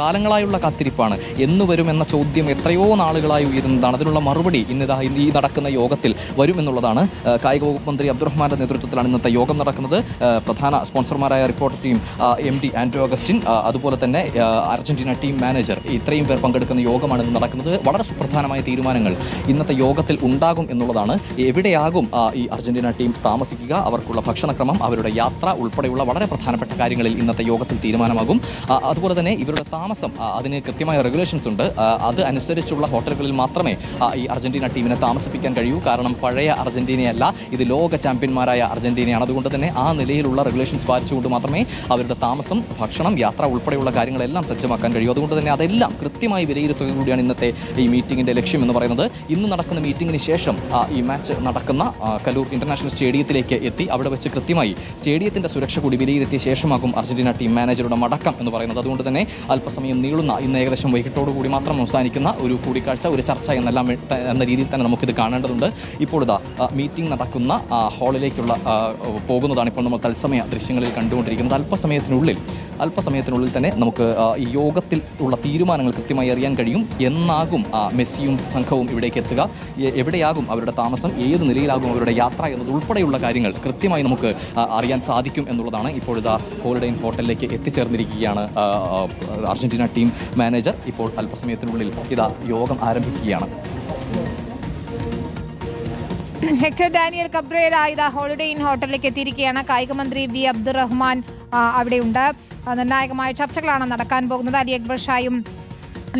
കാത്തിരിപ്പാണ് കാലങ്ങളായുള്ള കാത്തിരിപ്പാണ്. എന്ന് എന്ന ചോദ്യം എത്രയോ നാളുകളായി ഉയരുന്നതാണ്. അതിനുള്ള മറുപടി ഇന്ന് ഈ നടക്കുന്ന യോഗത്തിൽ വരുമെന്നുള്ളതാണ്. കായിക വകുപ്പ് മന്ത്രി അബ്ദുറഹ്മാന്റെ നേതൃത്വത്തിലാണ് ഇന്നത്തെ യോഗം നടക്കുന്നത്. പ്രധാന സ്പോൺസർമാരായ reporter team M D Anto Augustine അതുപോലെ തന്നെ അർജന്റീന ടീം മാനേജർ. ഇത്രയും പേർ പങ്കെടുക്കുന്ന യോഗമാണ് ഇന്ന് നടക്കുന്നത്. വളരെ സുപ്രധാനമായ തീരുമാനങ്ങൾ ഇന്നത്തെ യോഗത്തിൽ ഉണ്ടാകും എന്നുള്ളതാണ്. എവിടെയാകും ഈ അർജന്റീന ടീം താമസിക്കുക? അവർക്കുള്ള ഭക്ഷണക്രമം അവരുടെ യാത്ര ഉൾപ്പെടെയുള്ള വളരെ പ്രധാനപ്പെട്ട കാര്യങ്ങളിൽ ഇന്നത്തെ യോഗത്തിൽ തീരുമാനമാകും. അതുപോലെ തന്നെ ഇവരുടെ താമസം അതിന് കൃത്യമായ റെഗുലേഷൻസ് ഉണ്ട്. അത് അനുസരിച്ചുള്ള ഹോട്ടലുകളിൽ മാത്രമേ ഈ അർജന്റീന ടീമിനെ താമസിപ്പിക്കാൻ കഴിയൂ. കാരണം പഴയ അർജന്റീനയല്ല ഇത് ലോക ചാമ്പ്യന്മാരായ അർജന്റീനയാണ്. അതുകൊണ്ട് തന്നെ ആ നിലയിലുള്ള റെഗുലേഷൻസ് പാലിച്ചുകൊണ്ട് മാത്രമേ അവരുടെ താമസം ഭക്ഷണം യാത്ര ഉൾപ്പെടെയുള്ള കാര്യങ്ങളെല്ലാം സജ്ജമാക്കാൻ കഴിയൂ. അതുകൊണ്ട് തന്നെ അതെല്ലാം കൃത്യമായി വിലയിരുത്തുകയാണ് ഇന്നത്തെ ഈ മീറ്റിംഗിന്റെ ലക്ഷ്യം എന്ന് പറയുന്നത്. ഇന്ന് നടക്കുന്ന മീറ്റിംഗിന് ശേഷം ഈ മാച്ച് നടക്കുന്ന കലൂർ ഇന്റർനാഷണൽ സ്റ്റേഡിയത്തിലേക്ക് എത്തി. അവിടെ വെച്ച് കൃത്യമായി സ്റ്റേഡിയത്തിന്റെ സുരക്ഷ കൂടി വിലയിരുത്തിയ ശേഷമാകും അർജന്റീന ടീം മാനേജറുടെ മടക്കം എന്ന് പറയുന്നത്. അതുകൊണ്ട് തന്നെ അല്പസമയം നീളുന്ന ഇന്ന് ഏകദേശം വൈകിട്ടോടുകൂടി മാത്രം അവസാനിക്കുന്ന ഒരു കൂടിക്കാഴ്ച ഒരു ചർച്ച എന്നെല്ലാം എന്ന രീതിയിൽ തന്നെ നമുക്കിത് കാണേണ്ടതുണ്ട്. ഇപ്പോൾ ഇതാ മീറ്റിംഗ് നടക്കുന്ന ഹാളിലേക്കുള്ള പോകുന്നതാണ് ഇപ്പോൾ നമ്മൾ തത്സമയ ദൃശ്യങ്ങളിൽ കണ്ടുകൊണ്ടിരിക്കുന്നത്. അല്പസമയത്തിനുള്ളിൽ അല്പസമയത്തിനുള്ളിൽ തന്നെ നമുക്ക് ഈ യോഗത്തിൽ ഉള്ള തീരുമാനങ്ങൾ കൃത്യമായി അറിയാൻ കഴിയും. എന്നാകും മെസ്സിയും സംഘവും ഇവിടേക്ക് എത്തുക. എവിടെയാകും അവരുടെ താമസം? ഏത് നിലയിലാകും അവരുടെ യാത്ര എന്നത് ഉൾപ്പെടെയുള്ള കാര്യങ്ങൾ കൃത്യമായി നമുക്ക് അറിയാൻ സാധിക്കും എന്നുള്ളതാണ് ഇപ്പോഴിതാ ഹോളിഡേ ഇൻ ഹോട്ടലിലേക്ക് എത്തിച്ചേർന്നിരിക്കുകയാണ് അർജന്റീന ടീം മാനേജർ ഇപ്പോൾ അല്പസമയത്തിനുള്ളിൽ ഇതാ യോഗം ആരംഭിക്കുകയാണ്. ഹെക്ടർ ഡാനിയൽ കബ്രേല ഇതാ ഹോളിഡേ ഇൻ ഹോട്ടലിലേക്ക് എത്തിയിരിക്കുകയാണ്. കായിക മന്ത്രി വി അബ്ദുറഹ്മാൻ അവിടെ അവിടെയുണ്ട്. നിർണായകമായ ചർച്ചകളാണ് നടക്കാൻ പോകുന്നത്. അലി അക്ബർ ഷായും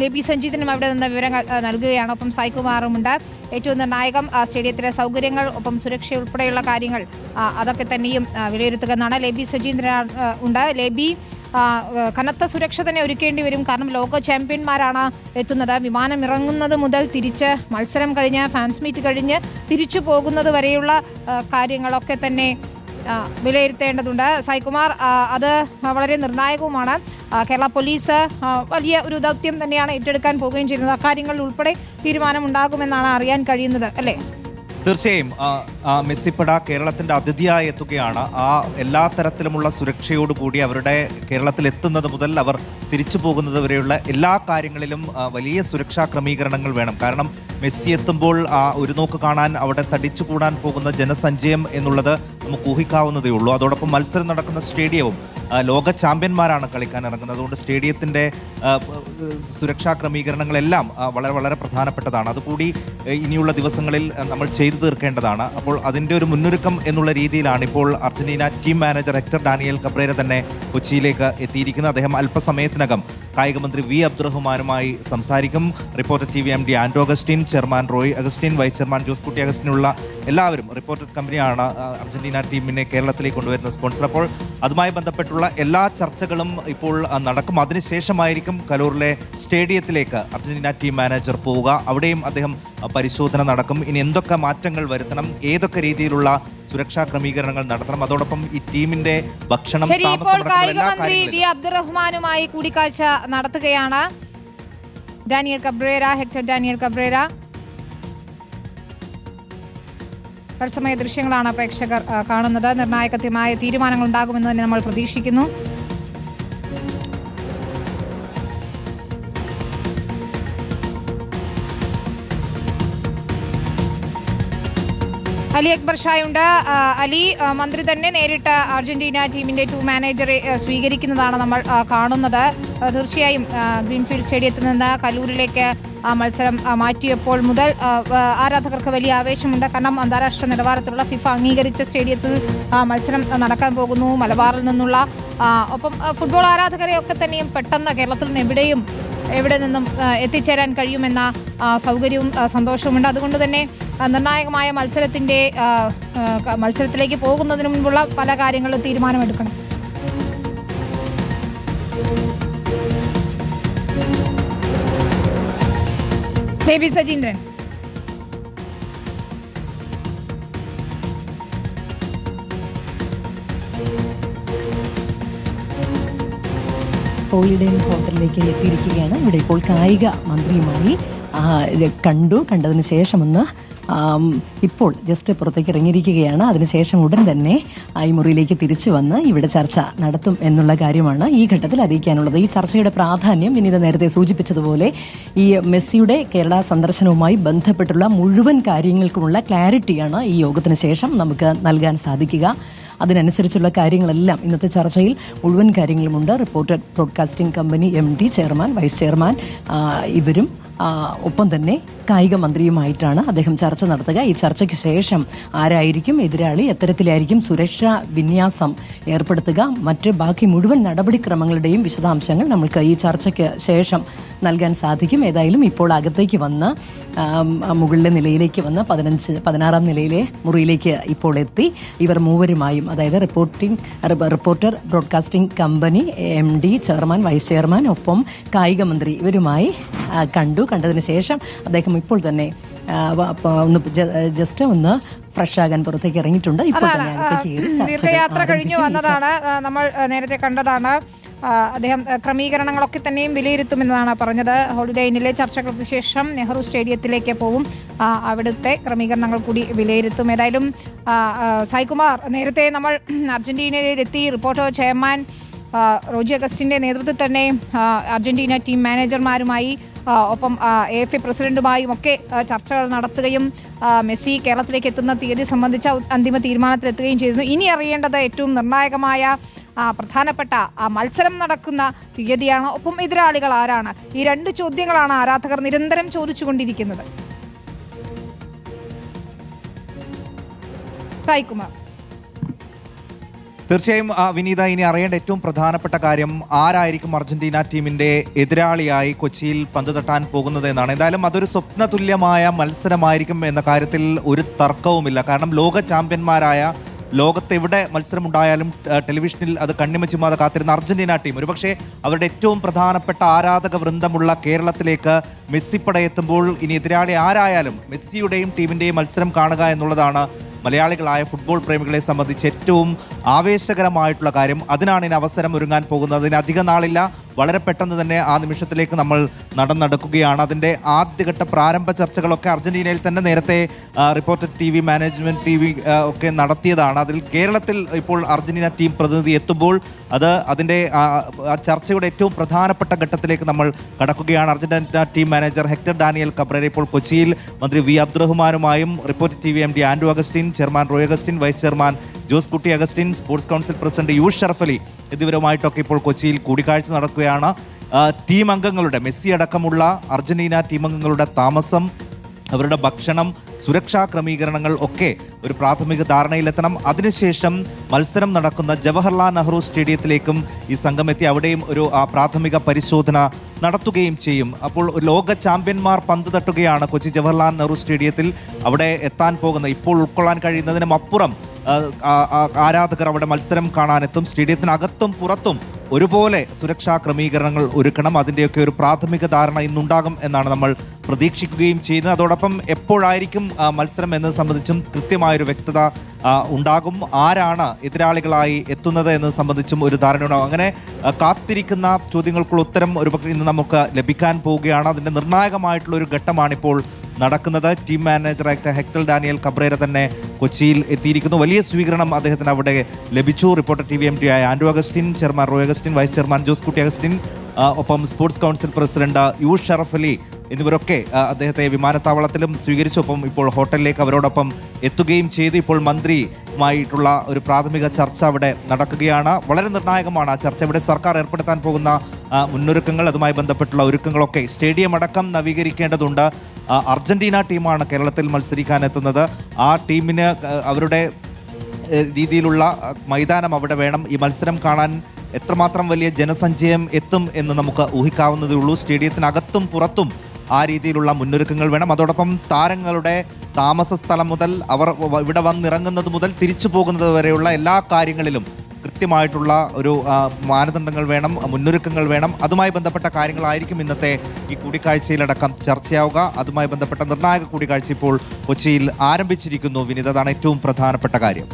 ലേബി സഞ്ജീതിനും അവിടെ നിന്ന് വിവരങ്ങൾ നൽകുകയാണ്. ഒപ്പം സായികുമാറുമുണ്ട് ഏറ്റവും നിർണായകം സ്റ്റേഡിയത്തിലെ സൗകര്യങ്ങൾ ഒപ്പം സുരക്ഷ ഉൾപ്പെടെയുള്ള കാര്യങ്ങൾ അതൊക്കെ തന്നെയും വിലയിരുത്തുക എന്നാണ്. ലേബി സജീന്ദ്രൻ ഉണ്ട്. ലേബി കനത്ത സുരക്ഷ തന്നെ ഒരുക്കേണ്ടി വരും. കാരണം ലോക ചാമ്പ്യന്മാരാണ് എത്തുന്നത്. വിമാനം ഇറങ്ങുന്നത് മുതൽ തിരിച്ച് മത്സരം കഴിഞ്ഞ് ഫാൻസ് മീറ്റ് കഴിഞ്ഞ് തിരിച്ചു പോകുന്നത് വരെയുള്ള കാര്യങ്ങളൊക്കെ തന്നെ വിലയിരുത്തേണ്ടതുണ്ട്. സായികുമാർ അത് വളരെ നിർണായകവുമാണ്. കേരള പോലീസ് വലിയ ഒരു ദൗത്യം തന്നെയാണ് ഏറ്റെടുക്കാൻ പോവുകയും ചെയ്യുന്നത്. അക്കാര്യങ്ങളിൽ ഉൾപ്പെടെ തീരുമാനമുണ്ടാകുമെന്നാണ് അറിയാൻ കഴിയുന്നത്. അല്ലേ? തീർച്ചയായും മെസ്സിപ്പട കേരളത്തിന്റെ അതിഥിയായി എത്തുകയാണ്. ആ എല്ലാ തരത്തിലുമുള്ള സുരക്ഷയോടുകൂടി അവരുടെ കേരളത്തിൽ എത്തുന്നത് മുതൽ അവർ തിരിച്ചു പോകുന്നത് വരെയുള്ള എല്ലാ കാര്യങ്ങളിലും വലിയ സുരക്ഷാ ക്രമീകരണങ്ങൾ വേണം. കാരണം മെസ്സി എത്തുമ്പോൾ ആ ഒരു നോക്ക് കാണാൻ അവിടെ തടിച്ചു കൂടാൻ പോകുന്ന ജനസഞ്ചയം എന്നുള്ളത് നമുക്ക് ഊഹിക്കാവുന്നതേ ഉള്ളൂ. അതോടൊപ്പം മത്സരം നടക്കുന്ന സ്റ്റേഡിയവും ലോക ചാമ്പ്യന്മാരാണ് കളിക്കാൻ ഇറങ്ങുന്നത്. അതുകൊണ്ട് സ്റ്റേഡിയത്തിന്റെ സുരക്ഷാ ക്രമീകരണങ്ങളെല്ലാം വളരെ വളരെ പ്രധാനപ്പെട്ടതാണ്. അതുകൂടി ഇനിയുള്ള ദിവസങ്ങളിൽ നമ്മൾ ചെയ്തു തീർക്കേണ്ടതാണ്. അപ്പോൾ അതിന്റെ ഒരു മുന്നൊരുക്കം എന്നുള്ള രീതിയിലാണ് ഇപ്പോൾ Argentina team manager Hector Daniel Cabrera തന്നെ കൊച്ചിയിലേക്ക് എത്തിയിരിക്കുന്നത്. അദ്ദേഹം അല്പസമയത്തിനകം കായികമന്ത്രി വി അബ്ദുറഹ്മാനുമായി സംസാരിക്കും. Reporter T V M D Anto Augustine chairman Roy Augustine vice chairman Jose Kutty അഗസ്റ്റിനുള്ള എല്ലാവരും റിപ്പോർട്ടർ കമ്പനിയാണ് അർജന്റീന ടീമിനെ കേരളത്തിലേക്ക് കൊണ്ടുവരുന്ന സ്പോൺസർ. അപ്പോൾ അതുമായി ബന്ധപ്പെട്ടുള്ള എല്ലാ ചർച്ചകളും ഇപ്പോൾ നടക്കും. അതിനുശേഷമായിരിക്കും കലൂറിലെ സ്റ്റേഡിയത്തിലേക്ക് അർജന്റീന ടീം മാനേജർ പോവുക. അവിടെയും അദ്ദേഹം പരിശോധന നടക്കും. ഇനി എന്തൊക്കെ മാറ്റങ്ങൾ വരുത്തണം ഏതൊക്കെ രീതിയിലുള്ള സുരക്ഷാ ക്രമീകരണങ്ങൾ നടത്തണം അതോടൊപ്പം ഈ ടീമിന്റെ ഭക്ഷണം ഇപ്പോൾ കായിക മന്ത്രി വി അബ്ദുറഹ്മാനുമായി കൂടിക്കാഴ്ച നടത്തുകയാണ്. Daniel Cabrera Hector Daniel Cabrera. തത്സമയ ദൃശ്യങ്ങളാണ് പ്രേക്ഷകർ കാണുന്നത്. നിർണായകത്യമായ തീരുമാനങ്ങൾ ഉണ്ടാകുമെന്ന് തന്നെ നമ്മൾ പ്രതീക്ഷിക്കുന്നു. അലി അക്ബർ ഷായുണ്ട്. അലി മന്ത്രി തന്നെ നേരിട്ട് അർജന്റീന ടീമിന്റെ ടൂ മാനേജറെ സ്വീകരിക്കുന്നതാണ് നമ്മൾ കാണുന്നത്. തീർച്ചയായും ഗ്രീൻഫീൽഡ് സ്റ്റേഡിയത്തിൽ നിന്ന് കലൂരിലേക്ക് മത്സരം മാറ്റിയപ്പോൾ മുതൽ ആരാധകർക്ക് വലിയ ആവേശമുണ്ട്. കാരണം അന്താരാഷ്ട്ര നിലവാരത്തിലുള്ള ഫിഫ അംഗീകരിച്ച സ്റ്റേഡിയത്തിൽ മത്സരം നടക്കാൻ പോകുന്നു മലബാറിൽ നിന്നുള്ള. ഒപ്പം ഫുട്ബോൾ ആരാധകരെ ഒക്കെ തന്നെയും പെട്ടെന്ന് കേരളത്തിൽ നിന്ന് എവിടെയും എവിടെ നിന്നും എത്തിച്ചേരാൻ കഴിയുമെന്ന സൗകര്യവും സന്തോഷവുമുണ്ട്. അതുകൊണ്ട് തന്നെ നിർണായകമായ ക- മത്സരത്തിലേക്ക് പോകുന്നതിന് മുൻപുള്ള പല കാര്യങ്ങളും തീരുമാനമെടുക്കണം. ബേബി സജീന്ദ്രൻ ഹോളിഡേ ഹോട്ടലിലേക്ക് എത്തിയിരിക്കുകയാണ്. ഇവിടെ ഇപ്പോൾ കായിക മന്ത്രിയുമായി കണ്ടു. കണ്ടതിന് ശേഷം ഒന്ന് ആം, ഇപ്പോൾ ജസ്റ്റ് പുറത്തേക്ക് ഇറങ്ങിയിരിക്കുകയാണ്. അതിനുശേഷം ഉടൻ തന്നെ ഈ മുറിയിലേക്ക് തിരിച്ചു വന്ന് ഇവിടെ ചർച്ച നടത്തും എന്നുള്ള കാര്യമാണ് ഈ ഘട്ടത്തിൽ അറിയിക്കാനുള്ളത്. ഈ ചർച്ചയുടെ പ്രാധാന്യം വിനീത നേരത്തെ സൂചിപ്പിച്ചതുപോലെ ഈ മെസ്സിയുടെ കേരള സന്ദർശനവുമായി ബന്ധപ്പെട്ടുള്ള മുഴുവൻ കാര്യങ്ങൾക്കുമുള്ള ക്ലാരിറ്റിയാണ് ഈ യോഗത്തിന് ശേഷം നമുക്ക് നൽകാൻ സാധിക്കുക. അതിനനുസരിച്ചുള്ള കാര്യങ്ങളെല്ലാം ഇന്നത്തെ ചർച്ചയിൽ മുഴുവൻ കാര്യങ്ങളുമുണ്ട്. Reported broadcasting company M chairman vice chairman ഇവരും ഒപ്പം തന്നെ കായിക മന്ത്രിയുമായിട്ടാണ് അദ്ദേഹം ചർച്ച നടത്തുക. ഈ ചർച്ചയ്ക്ക് ശേഷം ആരായിരിക്കും എതിരാളി? എത്തരത്തിലായിരിക്കും സുരക്ഷാ വിന്യാസം ഏർപ്പെടുത്തുക. മറ്റ് ബാക്കി മുഴുവൻ നടപടിക്രമങ്ങളുടെയും വിശദാംശങ്ങൾ നമ്മൾക്ക് ഈ ചർച്ചയ്ക്ക് ശേഷം നൽകാൻ സാധിക്കും. ഏതായാലും ഇപ്പോൾ അകത്തേക്ക് വന്ന് മുകളിലെ നിലയിലേക്ക് വന്ന് പതിനഞ്ച് പതിനാറാം നിലയിലെ മുറിയിലേക്ക് ഇപ്പോൾ എത്തി. ഇവർ മൂവരുമായും അതായത് reporting reporter broadcasting company M D chairman vice chairman ഒപ്പം കായിക മന്ത്രി ഇവരുമായി കണ്ടു. കണ്ടതിന് ശേഷം അദ്ദേഹം ഇപ്പോൾ തന്നെ ഒന്ന് ജസ്റ്റ് ഒന്ന് ഫ്രഷ് ആകാൻ പുറത്തേക്ക് ഇറങ്ങിയിട്ടുണ്ട്. ഇപ്പോൾ ദീർഘയാത്ര കഴിഞ്ഞു വന്നതാണ് നമ്മൾ നേരത്തെ കണ്ടതാണ് അദ്ദേഹം ക്രമീകരണങ്ങളൊക്കെ തന്നെയും വിലയിരുത്തുമെന്നാണ് പറഞ്ഞത്. ഹോളിഡേ ഇന്നിലെ ചർച്ചകൾക്ക് ശേഷം നെഹ്റു സ്റ്റേഡിയത്തിലേക്ക് പോകും അവിടുത്തെ ക്രമീകരണങ്ങൾ കൂടി വിലയിരുത്തും. ഏതായാലും സായികുമാർ നേരത്തെ നമ്മൾ അർജന്റീനയിലെത്തി റിപ്പോർട്ടർ ചെയർമാൻ റോജി അഗസ്റ്റിന്റെ നേതൃത്വത്തിൽ തന്നെ അർജന്റീന ടീം മാനേജർമാരുമായി ഒപ്പം എ എഫ് പ്രസിഡന്റുമായും ഒക്കെ ചർച്ചകൾ നടത്തുകയും മെസ്സി കേരളത്തിലേക്ക് എത്തുന്ന തീയതി സംബന്ധിച്ച അന്തിമ തീരുമാനത്തിലെത്തുകയും ചെയ്തിരുന്നു. ഇനി അറിയേണ്ടത് ഏറ്റവും നിർണായകമായ പ്രധാനപ്പെട്ട മത്സരം നടക്കുന്ന തീയതിയാണ്. ഒപ്പം എതിരാളികൾ ആരാണ്? ഈ രണ്ട് ചോദ്യങ്ങളാണ് ആരാധകർ നിരന്തരം ചോദിച്ചുകൊണ്ടിരിക്കുന്നത്. സായികുമാർ. തീർച്ചയായും വിനീത ഇനി അറിയേണ്ട ഏറ്റവും പ്രധാനപ്പെട്ട കാര്യം ആരായിരിക്കും അർജന്റീന ടീമിന്റെ എതിരാളിയായി കൊച്ചിയിൽ പന്ത് തട്ടാൻ പോകുന്നത് എന്നാണ്. എന്തായാലും അതൊരു സ്വപ്ന തുല്യമായ മത്സരമായിരിക്കും എന്ന കാര്യത്തിൽ ഒരു തർക്കവുമില്ല. കാരണം ലോക ചാമ്പ്യന്മാരായ ലോകത്തെവിടെ മത്സരമുണ്ടായാലും ടെലിവിഷനിൽ അത് കണ്ണിമച്ചുമാതെ കാത്തിരുന്ന അർജന്റീന ടീം. ഒരുപക്ഷെ അവരുടെ ഏറ്റവും പ്രധാനപ്പെട്ട ആരാധക വൃന്ദമുള്ള കേരളത്തിലേക്ക് മെസ്സിപ്പട എത്തുമ്പോൾ ഇനി എതിരാളി ആരായാലും മെസ്സിയുടെയും ടീമിന്റെയും മത്സരം കാണുക എന്നുള്ളതാണ് മലയാളികളായ ഫുട്ബോൾ പ്രേമികളെ സംബന്ധിച്ച് ഏറ്റവും ആവേശകരമായിട്ടുള്ള കാര്യം അതിനാണ് ഇനി അവസരം ഒരുങ്ങാൻ പോകുന്നത്. അതിന് അധിക നാളില്ല. വളരെ പെട്ടെന്ന് തന്നെ ആ നിമിഷത്തിലേക്ക് നമ്മൾ നടന്നെടുക്കുകയാണ്. അതിന്റെ ആദ്യഘട്ട പ്രാരംഭ ചർച്ചകളൊക്കെ അർജന്റീനയിൽ തന്നെ നേരത്തെ reporter T V management T V ഒക്കെ നടത്തിയതാണ്. അതിൽ കേരളത്തിൽ ഇപ്പോൾ അർജന്റീന ടീം പ്രതിനിധി എത്തുമ്പോൾ അത് അതിന്റെ ചർച്ചയുടെ ഏറ്റവും പ്രധാനപ്പെട്ട ഘട്ടത്തിലേക്ക് നമ്മൾ കടക്കുകയാണ്. Argentina team manager Hector Daniel Cabrera ഇപ്പോൾ കൊച്ചിയിൽ മന്ത്രി V അബ്ദുറഹ്മാനുമായും reporter T V M D Anto Augustine chairman Roy Augustine vice chairman Jose Kutty Augustine sports council president U Sharaf Ali എന്നിവരുമായിട്ടൊക്കെ ഇപ്പോൾ കൊച്ചിയിൽ കൂടിക്കാഴ്ച നടക്കുകയാണ്. ടീം അംഗങ്ങളുടെ മെസ്സി അടക്കമുള്ള അർജന്റീന ടീം അംഗങ്ങളുടെ താമസം അവരുടെ ഭക്ഷണം സുരക്ഷാ ക്രമീകരണങ്ങൾ ഒക്കെ ഒരു പ്രാഥമിക ധാരണയിലെത്തണം. അതിനുശേഷം മത്സരം നടക്കുന്ന ജവഹർലാൽ നെഹ്റു സ്റ്റേഡിയത്തിലേക്കും ഈ സംഘം എത്തി അവിടെയും ഒരു പ്രാഥമിക പരിശോധന നടത്തുകയും ചെയ്യും. അപ്പോൾ ലോക ചാമ്പ്യന്മാർ പന്ത് തട്ടുകയാണ് കൊച്ചി ജവഹർലാൽ നെഹ്റു സ്റ്റേഡിയത്തിൽ അവിടെ എത്താൻ പോകുന്ന ഇപ്പോൾ ഉൾക്കൊള്ളാൻ കഴിയുന്നതിനും അപ്പുറം ആരാധകർ അവിടെ മത്സരം കാണാനെത്തും സ്റ്റേഡിയത്തിനകത്തും പുറത്തും ഒരുപോലെ സുരക്ഷാ ക്രമീകരണങ്ങൾ ഒരുക്കണം. അതിന്റെയൊക്കെ ഒരു പ്രാഥമിക ധാരണ ഇന്നുണ്ടാകും എന്നാണ് നമ്മൾ പ്രതീക്ഷിക്കുകയും ചെയ്യുന്നത്. അതോടൊപ്പം എപ്പോഴായിരിക്കും മത്സരം എന്നത് സംബന്ധിച്ചും കൃത്യമായൊരു വ്യക്തത ഉണ്ടാകും. ആരാണ് എതിരാളികളായി എത്തുന്നത് എന്നത് സംബന്ധിച്ചും ഒരു ധാരണ ഉണ്ടാകും. അങ്ങനെ കാത്തിരിക്കുന്ന ചോദ്യങ്ങൾക്കുള്ള ഉത്തരം ഒരുപക്ഷെ ഇന്ന് നമുക്ക് ലഭിക്കാൻ പോവുകയാണ്. അതിന്റെ നിർണായകമായിട്ടുള്ള ഒരു ഘട്ടമാണിപ്പോൾ നടക്കുന്നത്. ടീം മാനേജറായിട്ട് ഹെക്ടൽ ഡാനിയൽ കബ്രേര തന്നെ കൊച്ചിയിൽ എത്തിയിരിക്കുന്നു. വലിയ സ്വീകരണം അദ്ദേഹത്തിന് അവിടെ ലഭിച്ചു. Reporter T V M T ആയ Anto Augustine chairman Roy Augustine vice chairman Jose Kutty Augustine ഒപ്പം sports council president U Sharaf Ali എന്നിവരൊക്കെ അദ്ദേഹത്തെ വിമാനത്താവളത്തിലും സ്വീകരിച്ചൊപ്പം ഇപ്പോൾ ഹോട്ടലിലേക്ക് അവരോടൊപ്പം എത്തുകയും ചെയ്തു. ഇപ്പോൾ മന്ത്രിയുമായിട്ടുള്ള ഒരു പ്രാഥമിക ചർച്ച അവിടെ നടക്കുകയാണ്. വളരെ നിർണായകമാണ് ആ ചർച്ച. ഇവിടെ സർക്കാർ ഏർപ്പെടുത്താൻ പോകുന്ന മുന്നൊരുക്കങ്ങൾ അതുമായി ബന്ധപ്പെട്ടുള്ള ഒരുക്കങ്ങളൊക്കെ സ്റ്റേഡിയം അടക്കം നവീകരിക്കേണ്ടതുണ്ട്. അർജന്റീന ടീമാണ് കേരളത്തിൽ മത്സരിക്കാൻ എത്തുന്നത്. ആ ടീമിന് അവരുടെ രീതിയിലുള്ള മൈതാനം അവിടെ വേണം ഈ മത്സരം കാണാൻ എത്രമാത്രം വലിയ ജനസഞ്ചയം എത്തും എന്ന് നമുക്ക് ഊഹിക്കാവുന്നതേ ഉള്ളൂ. സ്റ്റേഡിയത്തിനകത്തും പുറത്തും ആ രീതിയിലുള്ള മുന്നൊരുക്കങ്ങൾ വേണം. അതോടൊപ്പം താരങ്ങളുടെ താമസ സ്ഥലം മുതൽ അവർ ഇവിടെ വന്നിറങ്ങുന്നത് മുതൽ തിരിച്ചു പോകുന്നത് വരെയുള്ള എല്ലാ കാര്യങ്ങളിലും കൃത്യമായിട്ടുള്ള ഒരു മാനദണ്ഡങ്ങൾ വേണം മുന്നൊരുക്കങ്ങൾ വേണം. അതുമായി ബന്ധപ്പെട്ട കാര്യങ്ങളായിരിക്കും ഇന്നത്തെ ഈ കൂടിക്കാഴ്ചയിലടക്കം ചർച്ചയാവുക. അതുമായി ബന്ധപ്പെട്ട നിർണായക കൂടിക്കാഴ്ച ഇപ്പോൾ കൊച്ചിയിൽ ആരംഭിച്ചിരിക്കുന്നു. വിനിത അതാണ് ഏറ്റവും പ്രധാനപ്പെട്ട കാര്യം.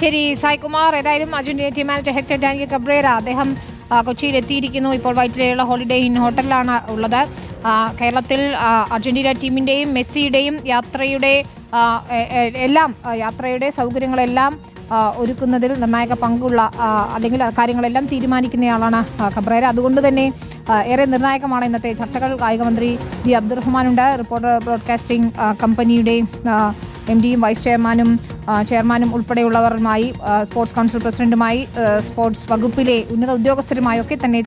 ശരി സായ്കുമാർ ഏതായാലും Argentina team manager Hector Daniel Cabrera അദ്ദേഹം കൊച്ചിയിൽ എത്തിയിരിക്കുന്നു ഇപ്പോൾ വൈറ്റിലെയുള്ള ഹോളിഡേ ഇൻ ഹോട്ടലിലാണ് ഉള്ളത്. കേരളത്തിൽ അർജന്റീന ടീമിന്റെയും മെസ്സിയുടെയും യാത്രയുടെ എല്ലാം യാത്രയുടെ സൗകര്യങ്ങളെല്ലാം ഒരുക്കുന്നതിൽ നിർണായക പങ്കുള്ള അല്ലെങ്കിൽ കാര്യങ്ങളെല്ലാം തീരുമാനിക്കുന്നയാളാണ് കബ്രേര. അതുകൊണ്ട് തന്നെ ഏറെ നിർണായകമാണ് ഇന്നത്തെ ചർച്ചകൾ. കായികമന്ത്രി വി അബ്ദുറഹ്മാനുണ്ട്. റിപ്പോർട്ടർ ബ്രോഡ്കാസ്റ്റിംഗ് കമ്പനിയുടെ എം ഡിയും വൈസ് ചെയർമാനും ചെയർമാനും ഉൾപ്പെടെയുള്ളവരുമായി സ്പോർട്സ് കൗൺസിൽ പ്രസിഡന്റുമായി സ്പോർട്സ് വകുപ്പിലെ ഉന്നത ഉദ്യോഗസ്ഥരുമായൊക്കെ തന്നെ